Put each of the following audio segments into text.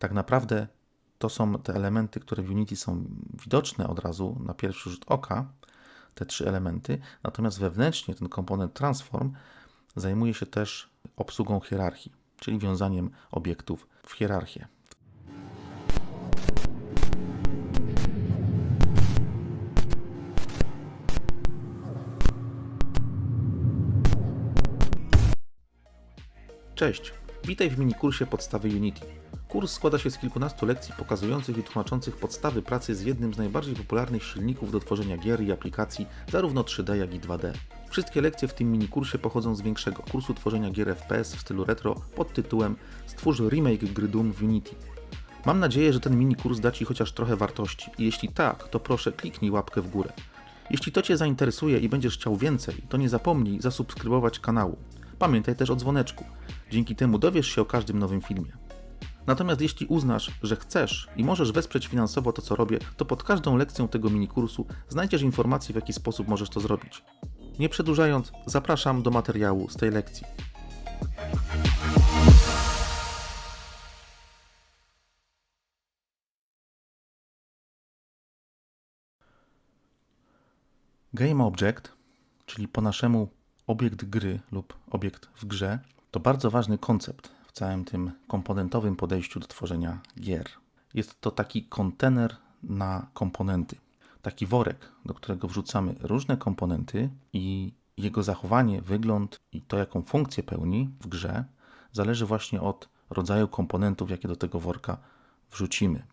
Tak naprawdę to są te elementy, które w Unity są widoczne od razu na pierwszy rzut oka, te trzy elementy, natomiast wewnętrznie ten komponent transform zajmuje się też obsługą hierarchii, czyli wiązaniem obiektów w hierarchię. Cześć, witaj w minikursie Podstawy Unity. Kurs składa się z kilkunastu lekcji pokazujących i tłumaczących podstawy pracy z jednym z najbardziej popularnych silników do tworzenia gier i aplikacji, zarówno 3D jak i 2D. Wszystkie lekcje w tym minikursie pochodzą z większego kursu tworzenia gier FPS w stylu retro pod tytułem Stwórz remake gry Doom w Unity. Mam nadzieję, że ten minikurs da Ci chociaż trochę wartości i jeśli tak, to proszę kliknij łapkę w górę. Jeśli to Cię zainteresuje i będziesz chciał więcej, to nie zapomnij zasubskrybować kanału. Pamiętaj też o dzwoneczku. Dzięki temu dowiesz się o każdym nowym filmie. Natomiast jeśli uznasz, że chcesz i możesz wesprzeć finansowo to, co robię, to pod każdą lekcją tego minikursu znajdziesz informacje, w jaki sposób możesz to zrobić. Nie przedłużając, zapraszam do materiału z tej lekcji. Game Object, czyli po naszemu obiekt gry lub obiekt w grze, to bardzo ważny koncept w całym tym komponentowym podejściu do tworzenia gier. Jest to taki kontener na komponenty, taki worek, do którego wrzucamy różne komponenty i jego zachowanie, wygląd i to, jaką funkcję pełni w grze, zależy właśnie od rodzaju komponentów, jakie do tego worka wrzucimy.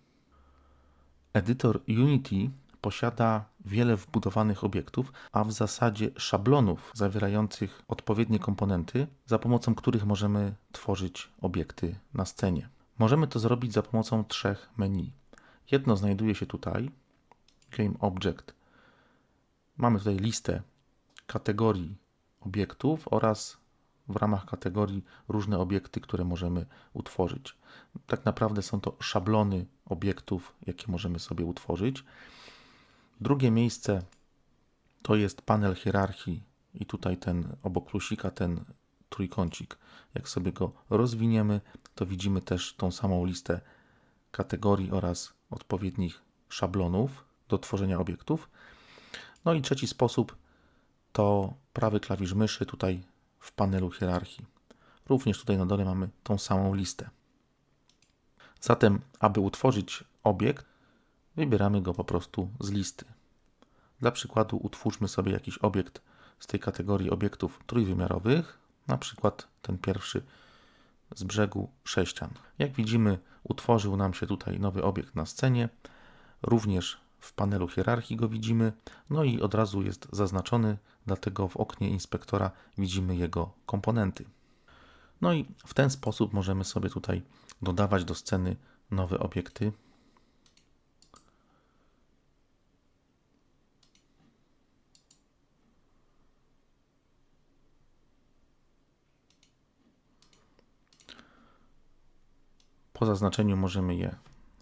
Edytor Unity posiada wiele wbudowanych obiektów, a w zasadzie szablonów zawierających odpowiednie komponenty, za pomocą których możemy tworzyć obiekty na scenie. Możemy to zrobić za pomocą trzech menu. Jedno znajduje się tutaj, Game Object. Mamy tutaj listę kategorii obiektów oraz w ramach kategorii różne obiekty, które możemy utworzyć. Tak naprawdę są to szablony obiektów, jakie możemy sobie utworzyć. Drugie miejsce to jest panel hierarchii i tutaj ten obok plusika, ten trójkącik. Jak sobie go rozwiniemy, to widzimy też tą samą listę kategorii oraz odpowiednich szablonów do tworzenia obiektów. No i trzeci sposób to prawy klawisz myszy tutaj w panelu hierarchii. Również tutaj na dole mamy tą samą listę. Zatem, aby utworzyć obiekt, wybieramy go po prostu z listy. Dla przykładu utwórzmy sobie jakiś obiekt z tej kategorii obiektów trójwymiarowych, na przykład ten pierwszy z brzegu sześcian. Jak widzimy, utworzył nam się tutaj nowy obiekt na scenie. Również w panelu hierarchii go widzimy, no i od razu jest zaznaczony, dlatego w oknie inspektora widzimy jego komponenty. No i w ten sposób możemy sobie tutaj dodawać do sceny nowe obiekty. Po zaznaczeniu możemy je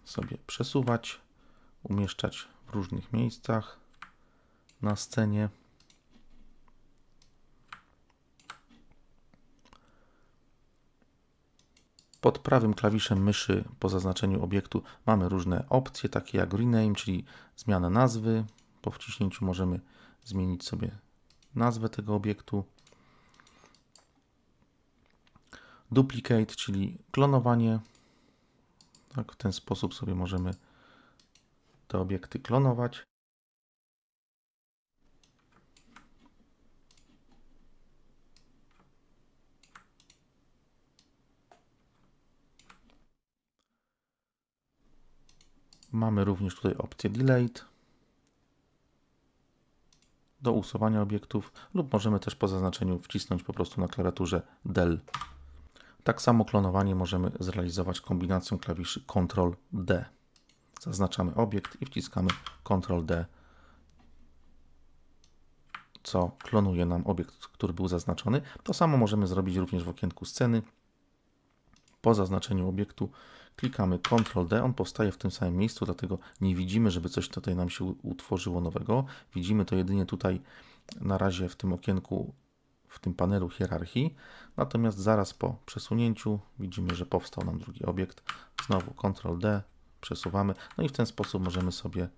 sobie przesuwać, umieszczać w różnych miejscach na scenie. Pod prawym klawiszem myszy po zaznaczeniu obiektu mamy różne opcje, takie jak rename, czyli zmiana nazwy. Po wciśnięciu możemy zmienić sobie nazwę tego obiektu. Duplicate, czyli klonowanie. Tak, w ten sposób sobie możemy te obiekty klonować. Mamy również tutaj opcję Delete do usuwania obiektów lub możemy też po zaznaczeniu wcisnąć po prostu na klawiaturze Del. Tak samo klonowanie możemy zrealizować kombinacją klawiszy Ctrl-D. Zaznaczamy obiekt i wciskamy Ctrl-D, co klonuje nam obiekt, który był zaznaczony. To samo możemy zrobić również w okienku sceny. Po zaznaczeniu obiektu klikamy Ctrl-D, on powstaje w tym samym miejscu, dlatego nie widzimy, żeby coś tutaj nam się utworzyło nowego. Widzimy to jedynie tutaj na razie w tym okienku w tym panelu hierarchii, natomiast zaraz po przesunięciu widzimy, że powstał nam drugi obiekt. Znowu Ctrl D, przesuwamy, no i w ten sposób możemy sobie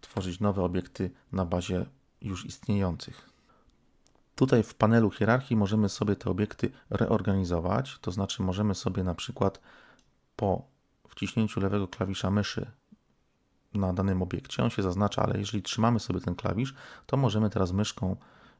tworzyć nowe obiekty na bazie już istniejących. Tutaj w panelu hierarchii możemy sobie te obiekty reorganizować, to znaczy możemy sobie na przykład po wciśnięciu lewego klawisza myszy na danym obiekcie, on się zaznacza, ale jeżeli trzymamy sobie ten klawisz, to możemy teraz myszką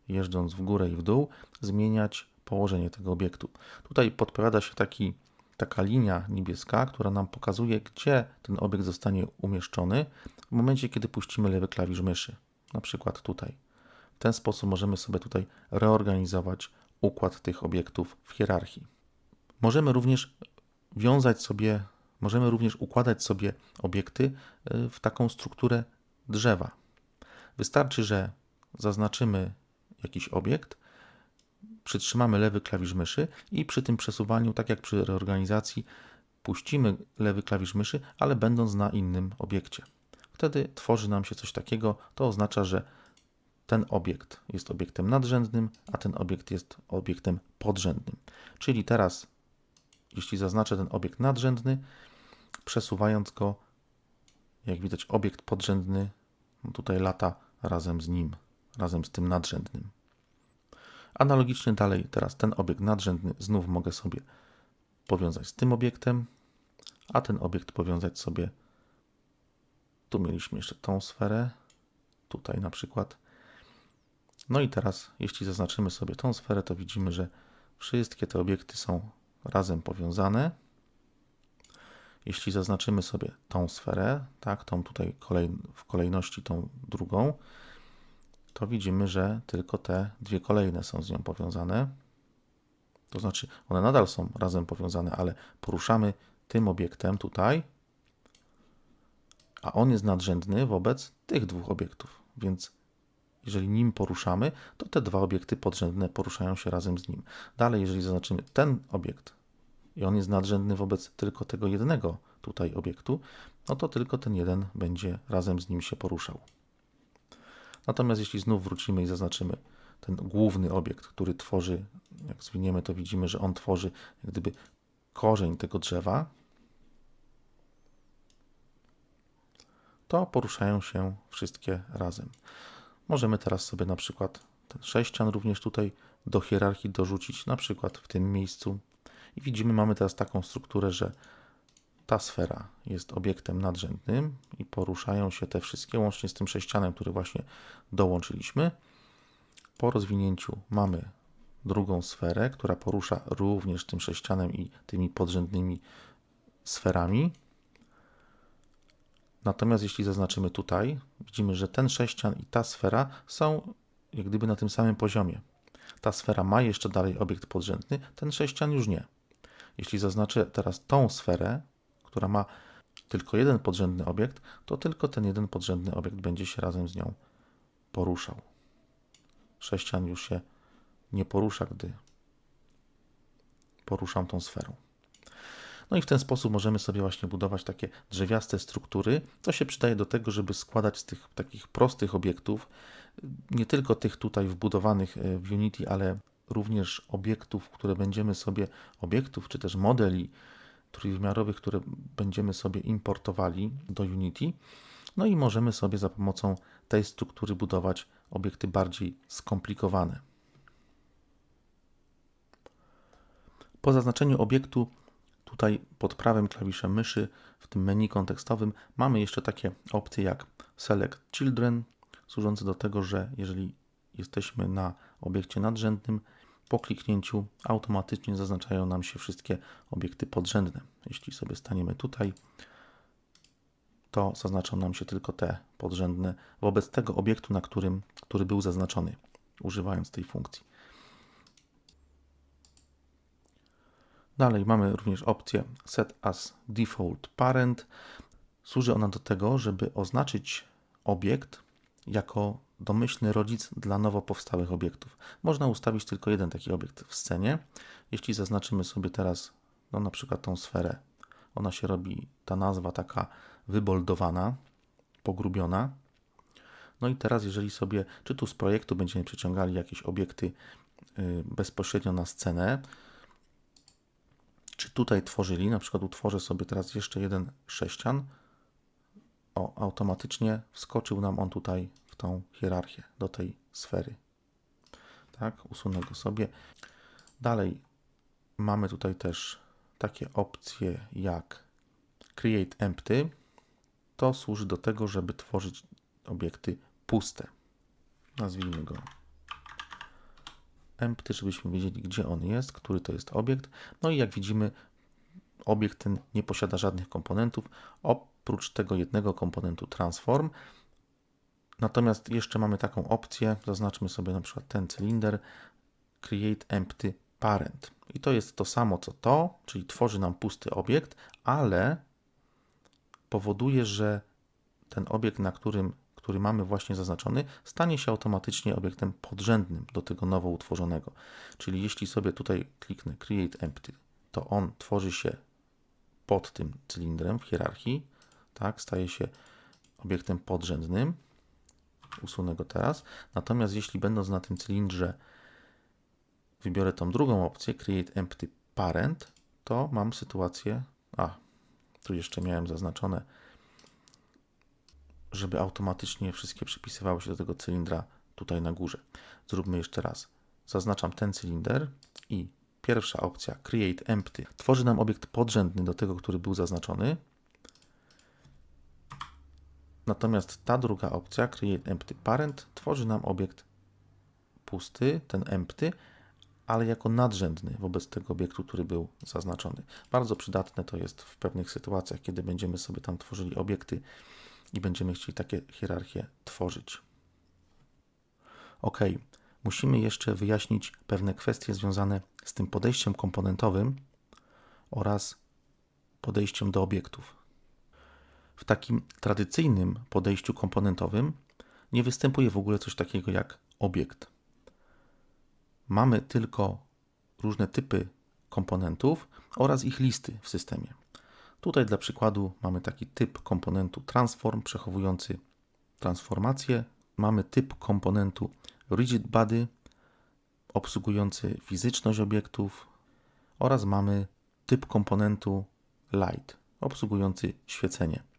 jeżdżąc w górę i w dół zmieniać położenie tego obiektu. Tutaj podpowiada się taki, taka linia niebieska, która nam pokazuje, gdzie ten obiekt zostanie umieszczony w momencie, kiedy puścimy lewy klawisz myszy, na przykład tutaj. W ten sposób możemy sobie tutaj reorganizować układ tych obiektów w hierarchii. Możemy również wiązać sobie, możemy również układać sobie obiekty y, w taką strukturę drzewa. Wystarczy, że zaznaczymy jakiś obiekt, przytrzymamy lewy klawisz myszy i przy tym przesuwaniu, tak jak przy reorganizacji, puścimy lewy klawisz myszy, ale będąc na innym obiekcie. Wtedy tworzy nam się coś takiego, to oznacza, że ten obiekt jest obiektem nadrzędnym, a ten obiekt jest obiektem podrzędnym. Czyli teraz, jeśli zaznaczę ten obiekt nadrzędny, przesuwając go, jak widać, obiekt podrzędny tutaj lata razem z nim, razem z tym nadrzędnym. Analogicznie dalej, teraz ten obiekt nadrzędny znów mogę sobie powiązać z tym obiektem, a ten obiekt powiązać sobie. Tu mieliśmy jeszcze tą sferę, tutaj na przykład. No i teraz, jeśli zaznaczymy sobie tą sferę, to widzimy, że wszystkie te obiekty są razem powiązane. Jeśli zaznaczymy sobie tą sferę, tak, tą tutaj kolej, w kolejności tą drugą, to widzimy, że tylko te dwie kolejne są z nią powiązane. To znaczy, one nadal są razem powiązane, ale poruszamy tym obiektem tutaj, a on jest nadrzędny wobec tych dwóch obiektów. Więc jeżeli nim poruszamy, to te dwa obiekty podrzędne poruszają się razem z nim. Dalej, jeżeli zaznaczymy ten obiekt i on jest nadrzędny wobec tylko tego jednego tutaj obiektu, no to tylko ten jeden będzie razem z nim się poruszał. Natomiast jeśli znów wrócimy i zaznaczymy ten główny obiekt, który tworzy, jak zwiniemy to widzimy, że on tworzy jak gdyby korzeń tego drzewa, to poruszają się wszystkie razem. Możemy teraz sobie na przykład ten sześcian również tutaj do hierarchii dorzucić, na przykład w tym miejscu. I widzimy, mamy teraz taką strukturę, że ta sfera jest obiektem nadrzędnym i poruszają się te wszystkie, łącznie z tym sześcianem, który właśnie dołączyliśmy. Po rozwinięciu mamy drugą sferę, która porusza również tym sześcianem i tymi podrzędnymi sferami. Natomiast jeśli zaznaczymy tutaj, widzimy, że ten sześcian i ta sfera są jak gdyby na tym samym poziomie. Ta sfera ma jeszcze dalej obiekt podrzędny, ten sześcian już nie. Jeśli zaznaczę teraz tą sferę, która ma tylko jeden podrzędny obiekt, to tylko ten jeden podrzędny obiekt będzie się razem z nią poruszał. Sześcian już się nie porusza, gdy poruszam tą sferą. No i w ten sposób możemy sobie właśnie budować takie drzewiaste struktury. To się przydaje do tego, żeby składać z tych takich prostych obiektów, nie tylko tych tutaj wbudowanych e, w Unity, ale również obiektów, które będziemy sobie, obiektów czy też modeli trójwymiarowych, które będziemy sobie importowali do Unity. No i możemy sobie za pomocą tej struktury budować obiekty bardziej skomplikowane. Po zaznaczeniu obiektu tutaj pod prawym klawiszem myszy w tym menu kontekstowym mamy jeszcze takie opcje jak Select Children, służące do tego, że jeżeli jesteśmy na obiekcie nadrzędnym, po kliknięciu automatycznie zaznaczają nam się wszystkie obiekty podrzędne. Jeśli sobie staniemy tutaj, to zaznaczą nam się tylko te podrzędne wobec tego obiektu, na którym, który był zaznaczony, używając tej funkcji. Dalej mamy również opcję Set as Default Parent. Służy ona do tego, żeby oznaczyć obiekt jako domyślny rodzic dla nowo powstałych obiektów. Można ustawić tylko jeden taki obiekt w scenie. Jeśli zaznaczymy sobie teraz no, na przykład tą sferę, ona się robi, ta nazwa taka wyboldowana, pogrubiona. No i teraz, jeżeli sobie, czy tu z projektu będziemy przyciągali jakieś obiekty y, bezpośrednio na scenę, czy tutaj tworzyli, na przykład utworzę sobie teraz jeszcze jeden sześcian, o, automatycznie wskoczył nam on tutaj tą hierarchię, do tej sfery. Tak, usunę go sobie. Dalej mamy tutaj też takie opcje jak Create Empty. To służy do tego, żeby tworzyć obiekty puste. Nazwijmy go empty, żebyśmy wiedzieli, gdzie on jest, który to jest obiekt. No i jak widzimy, obiekt ten nie posiada żadnych komponentów, oprócz tego jednego komponentu transform. Natomiast jeszcze mamy taką opcję, zaznaczmy sobie na przykład ten cylinder, create empty parent. I to jest to samo co to, czyli tworzy nam pusty obiekt, ale powoduje, że ten obiekt, na którym który mamy właśnie zaznaczony, stanie się automatycznie obiektem podrzędnym do tego nowo utworzonego. Czyli jeśli sobie tutaj kliknę Create Empty, to on tworzy się pod tym cylindrem w hierarchii, tak, staje się obiektem podrzędnym. Usunę go teraz. Natomiast jeśli będąc na tym cylindrze wybiorę tą drugą opcję, Create Empty Parent, to mam sytuację, a tu jeszcze miałem zaznaczone żeby automatycznie wszystkie przypisywały się do tego cylindra tutaj na górze. Zróbmy jeszcze raz. Zaznaczam ten cylinder i pierwsza opcja Create Empty tworzy nam obiekt podrzędny do tego, który był zaznaczony. Natomiast ta druga opcja Create Empty Parent tworzy nam obiekt pusty, ten empty, ale jako nadrzędny wobec tego obiektu, który był zaznaczony. Bardzo przydatne to jest w pewnych sytuacjach, kiedy będziemy sobie tam tworzyli obiekty i będziemy chcieli takie hierarchie tworzyć. Ok, musimy jeszcze wyjaśnić pewne kwestie związane z tym podejściem komponentowym oraz podejściem do obiektów. W takim tradycyjnym podejściu komponentowym nie występuje w ogóle coś takiego jak obiekt. Mamy tylko różne typy komponentów oraz ich listy w systemie. Tutaj dla przykładu mamy taki typ komponentu transform przechowujący transformację. Mamy typ komponentu rigid body obsługujący fizyczność obiektów oraz mamy typ komponentu light obsługujący świecenie.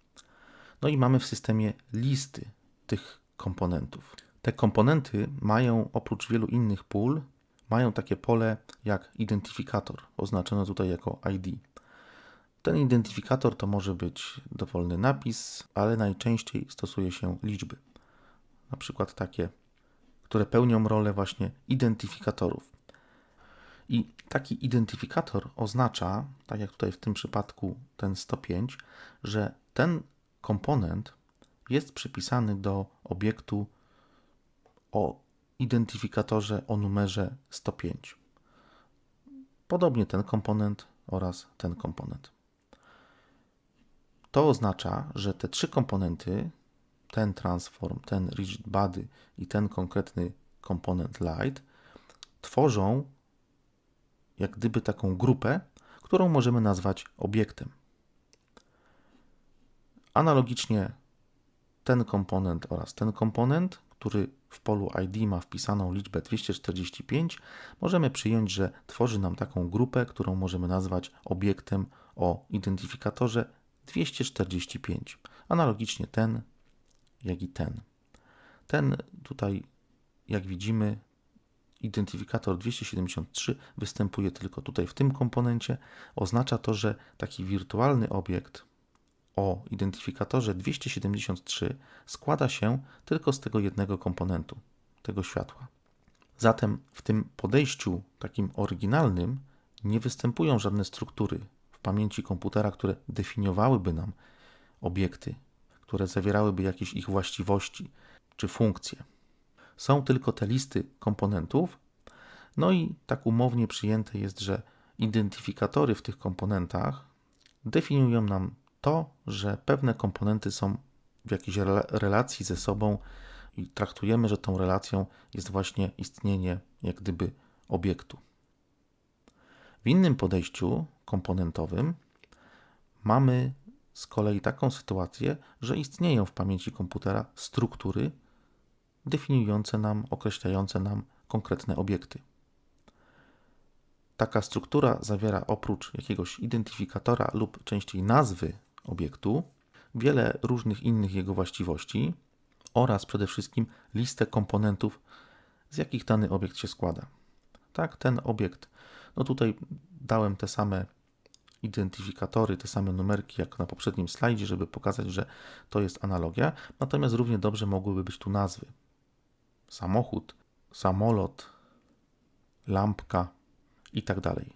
No i mamy w systemie listy tych komponentów. Te komponenty mają oprócz wielu innych pól, mają takie pole jak identyfikator, oznaczone tutaj jako ID. Ten identyfikator to może być dowolny napis, ale najczęściej stosuje się liczby. Na przykład takie, które pełnią rolę właśnie identyfikatorów. I taki identyfikator oznacza, tak jak tutaj w tym przypadku ten 105, że ten komponent jest przypisany do obiektu o identyfikatorze o numerze 105. Podobnie ten komponent oraz ten komponent. To oznacza, że te trzy komponenty, ten transform, ten rigid body i ten konkretny komponent light, tworzą jak gdyby taką grupę, którą możemy nazwać obiektem. Analogicznie ten komponent oraz ten komponent, który w polu ID ma wpisaną liczbę 245, możemy przyjąć, że tworzy nam taką grupę, którą możemy nazwać obiektem o identyfikatorze 245. Analogicznie ten, jak i ten. Ten tutaj, jak widzimy, identyfikator 273 występuje tylko tutaj w tym komponencie. Oznacza to, że taki wirtualny obiekt o identyfikatorze 273 składa się tylko z tego jednego komponentu, tego światła. Zatem w tym podejściu takim oryginalnym nie występują żadne struktury pamięci komputera, które definiowałyby nam obiekty, które zawierałyby jakieś ich właściwości czy funkcje. Są tylko te listy komponentów, no i tak umownie przyjęte jest, że identyfikatory w tych komponentach definiują nam to, że pewne komponenty są w jakiejś relacji ze sobą i traktujemy, że tą relacją jest właśnie istnienie jak gdyby obiektu. W innym podejściu komponentowym mamy z kolei taką sytuację, że istnieją w pamięci komputera struktury definiujące nam, określające nam konkretne obiekty. Taka struktura zawiera oprócz jakiegoś identyfikatora lub częściej nazwy obiektu wiele różnych innych jego właściwości oraz przede wszystkim listę komponentów, z jakich dany obiekt się składa. Tak, ten obiekt, no tutaj dałem te same identyfikatory, te same numerki jak na poprzednim slajdzie, żeby pokazać, że to jest analogia, natomiast równie dobrze mogłyby być tu nazwy. Samochód, samolot, lampka i tak dalej.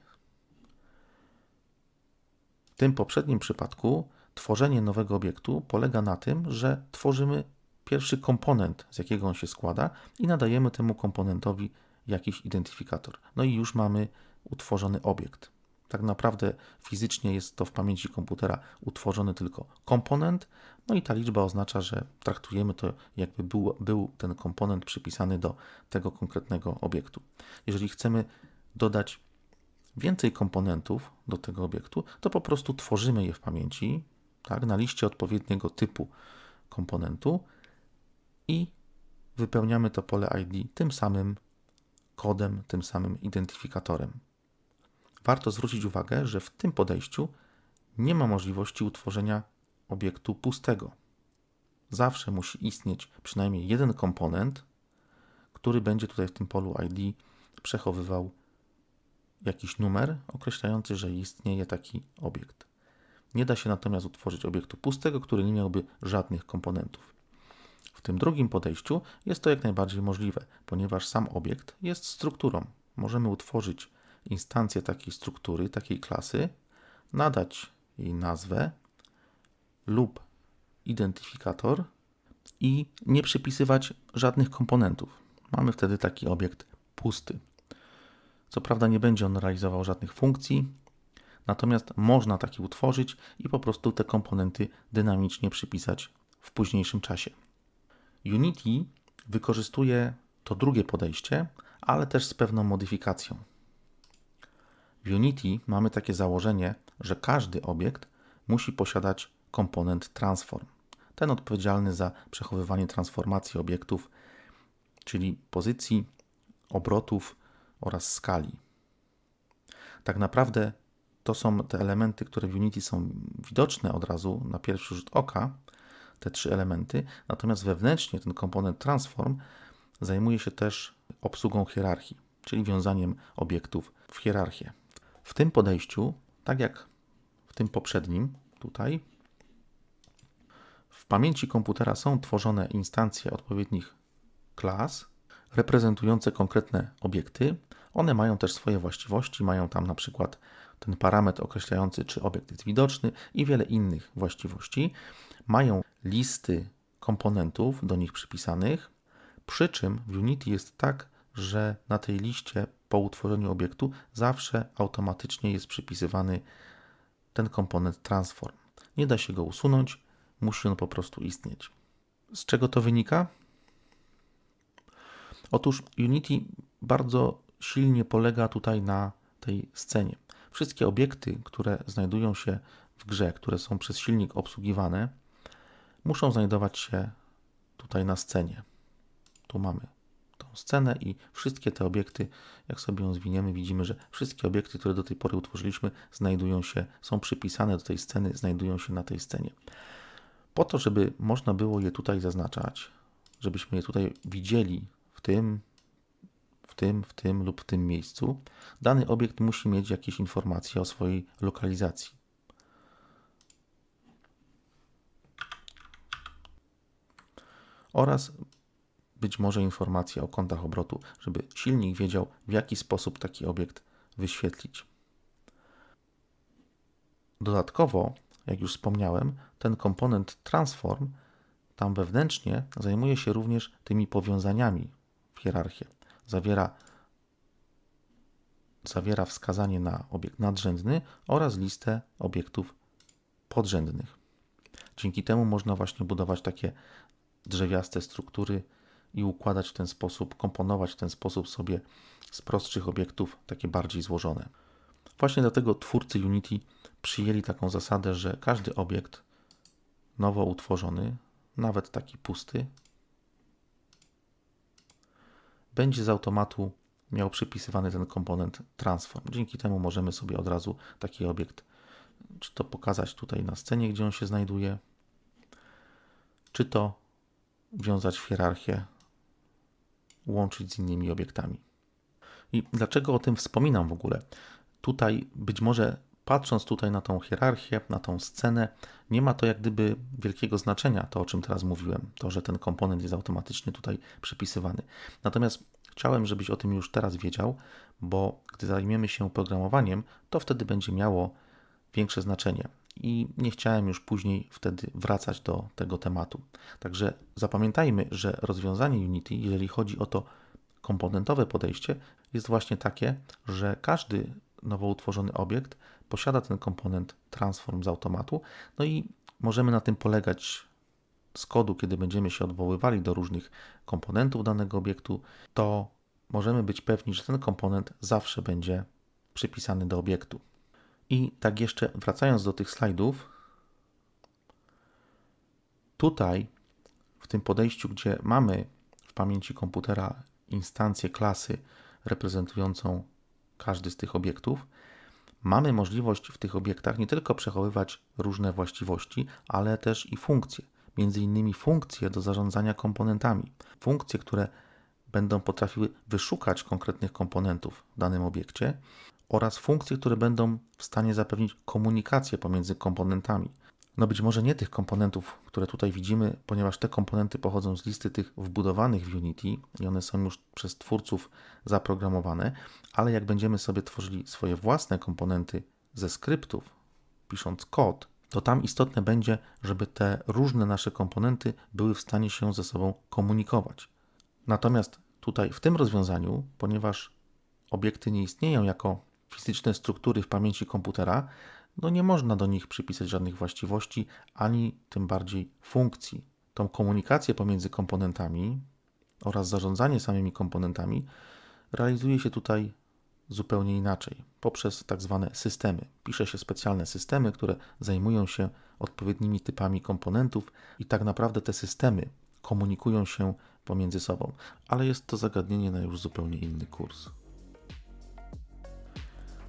W tym poprzednim przypadku tworzenie nowego obiektu polega na tym, że tworzymy pierwszy komponent, z jakiego on się składa i nadajemy temu komponentowi jakiś identyfikator. No i już mamy utworzony obiekt. Tak naprawdę fizycznie jest to w pamięci komputera utworzony tylko komponent, no i ta liczba oznacza, że traktujemy to jakby był, był ten komponent przypisany do tego konkretnego obiektu. Jeżeli chcemy dodać więcej komponentów do tego obiektu, to po prostu tworzymy je w pamięci, tak, na liście odpowiedniego typu komponentu i wypełniamy to pole ID tym samym kodem, tym samym identyfikatorem. Warto zwrócić uwagę, że w tym podejściu nie ma możliwości utworzenia obiektu pustego. Zawsze musi istnieć przynajmniej jeden komponent, który będzie tutaj w tym polu ID przechowywał jakiś numer określający, że istnieje taki obiekt. Nie da się natomiast utworzyć obiektu pustego, który nie miałby żadnych komponentów. W tym drugim podejściu jest to jak najbardziej możliwe, ponieważ sam obiekt jest strukturą. Możemy utworzyć instancję takiej struktury, takiej klasy, nadać jej nazwę lub identyfikator i nie przypisywać żadnych komponentów. Mamy wtedy taki obiekt pusty. Co prawda nie będzie on realizował żadnych funkcji, natomiast można taki utworzyć i po prostu te komponenty dynamicznie przypisać w późniejszym czasie. Unity wykorzystuje to drugie podejście, ale też z pewną modyfikacją. W Unity mamy takie założenie, że każdy obiekt musi posiadać komponent transform. Ten odpowiedzialny za przechowywanie transformacji obiektów, czyli pozycji, obrotów oraz skali. Tak naprawdę to są te elementy, które w Unity są widoczne od razu na pierwszy rzut oka, te trzy elementy, natomiast wewnętrznie ten komponent transform zajmuje się też obsługą hierarchii, czyli wiązaniem obiektów w hierarchię. W tym podejściu, tak jak w tym poprzednim, tutaj, w pamięci komputera są tworzone instancje odpowiednich klas reprezentujące konkretne obiekty. One mają też swoje właściwości, mają tam na przykład ten parametr określający, czy obiekt jest widoczny i wiele innych właściwości. Mają listy komponentów do nich przypisanych, przy czym w Unity jest tak, że na tej liście po utworzeniu obiektu zawsze automatycznie jest przypisywany ten komponent transform. Nie da się go usunąć, musi on po prostu istnieć. Z czego to wynika? Otóż Unity bardzo silnie polega tutaj na tej scenie. Wszystkie obiekty, które znajdują się w grze, które są przez silnik obsługiwane, muszą znajdować się tutaj na scenie. Tu mamy tą scenę i wszystkie te obiekty, jak sobie ją zwiniemy, widzimy, że wszystkie obiekty, które do tej pory utworzyliśmy, znajdują się, są przypisane do tej sceny, znajdują się na tej scenie. Po to, żeby można było je tutaj zaznaczać, żebyśmy je tutaj widzieli w tym, w tym, w tym lub w tym miejscu, dany obiekt musi mieć jakieś informacje o swojej lokalizacji. Oraz być może informacje o kątach obrotu, żeby silnik wiedział, w jaki sposób taki obiekt wyświetlić. Dodatkowo, jak już wspomniałem, ten komponent transform tam wewnętrznie zajmuje się również tymi powiązaniami w hierarchię. Zawiera, zawiera wskazanie na obiekt nadrzędny oraz listę obiektów podrzędnych. Dzięki temu można właśnie budować takie drzewiaste struktury i układać w ten sposób, komponować w ten sposób sobie z prostszych obiektów takie bardziej złożone. Właśnie dlatego twórcy Unity przyjęli taką zasadę, że każdy obiekt nowo utworzony, nawet taki pusty, będzie z automatu miał przypisywany ten komponent transform. Dzięki temu możemy sobie od razu taki obiekt, czy to pokazać tutaj na scenie, gdzie on się znajduje, czy to wiązać w hierarchię, łączyć z innymi obiektami. I dlaczego o tym wspominam w ogóle? Tutaj być może patrząc tutaj na tą hierarchię, na tą scenę, nie ma to jak gdyby wielkiego znaczenia, to o czym teraz mówiłem, to, że ten komponent jest automatycznie tutaj przypisywany. Natomiast chciałem, żebyś o tym już teraz wiedział, bo gdy zajmiemy się programowaniem, to wtedy będzie miało większe znaczenie. I nie chciałem już później wtedy wracać do tego tematu. Także zapamiętajmy, że rozwiązanie Unity, jeżeli chodzi o to komponentowe podejście, jest właśnie takie, że każdy nowo utworzony obiekt posiada ten komponent transform z automatu, no i możemy na tym polegać z kodu, kiedy będziemy się odwoływali do różnych komponentów danego obiektu, to możemy być pewni, że ten komponent zawsze będzie przypisany do obiektu. I tak jeszcze wracając do tych slajdów, tutaj w tym podejściu, gdzie mamy w pamięci komputera instancję klasy reprezentującą każdy z tych obiektów, mamy możliwość w tych obiektach nie tylko przechowywać różne właściwości, ale też i funkcje. Między innymi funkcje do zarządzania komponentami. Funkcje, które będą potrafiły wyszukać konkretnych komponentów w danym obiekcie oraz funkcje, które będą w stanie zapewnić komunikację pomiędzy komponentami. No być może nie tych komponentów, które tutaj widzimy, ponieważ te komponenty pochodzą z listy tych wbudowanych w Unity i one są już przez twórców zaprogramowane, ale jak będziemy sobie tworzyli swoje własne komponenty ze skryptów, pisząc kod, to tam istotne będzie, żeby te różne nasze komponenty były w stanie się ze sobą komunikować. Natomiast tutaj w tym rozwiązaniu, ponieważ obiekty nie istnieją jako fizyczne struktury w pamięci komputera, no nie można do nich przypisać żadnych właściwości, ani tym bardziej funkcji. Tą komunikację pomiędzy komponentami oraz zarządzanie samymi komponentami realizuje się tutaj zupełnie inaczej, poprzez tak zwane systemy. Pisze się specjalne systemy, które zajmują się odpowiednimi typami komponentów i tak naprawdę te systemy komunikują się pomiędzy sobą, ale jest to zagadnienie na już zupełnie inny kurs.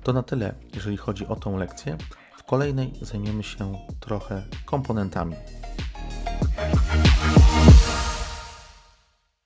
To na tyle, jeżeli chodzi o tą lekcję. W kolejnej zajmiemy się trochę komponentami.